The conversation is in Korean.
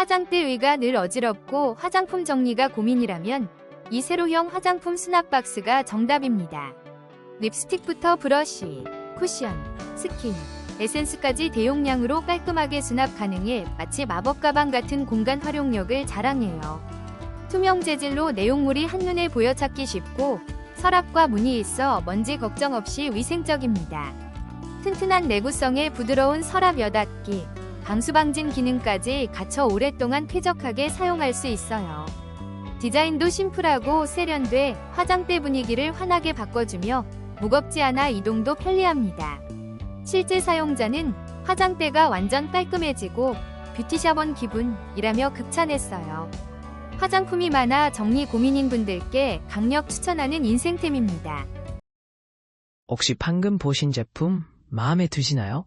화장대 위가 늘 어지럽고 화장품 정리가 고민이라면 이 세로형 화장품 수납 박스가 정답입니다. 립스틱부터 브러쉬, 쿠션, 스킨, 에센스까지 대용량으로 깔끔하게 수납 가능해 마치 마법 가방 같은 공간 활용력을 자랑해요. 투명 재질로 내용물이 한눈에 보여 찾기 쉽고 서랍과 문이 있어 먼지 걱정 없이 위생적입니다. 튼튼한 내구성에 부드러운 서랍 여닫기, 방수 방진 기능까지 갖춰 오랫동안 쾌적하게 사용할 수 있어요. 디자인도 심플하고 세련돼 화장대 분위기를 환하게 바꿔주며 무겁지 않아 이동도 편리합니다. 실제 사용자는 화장대가 완전 깔끔해지고 뷰티샵 온 기분이라며 극찬했어요. 화장품이 많아 정리 고민인 분들께 강력 추천하는 인생템입니다. 혹시 방금 보신 제품 마음에 드시나요?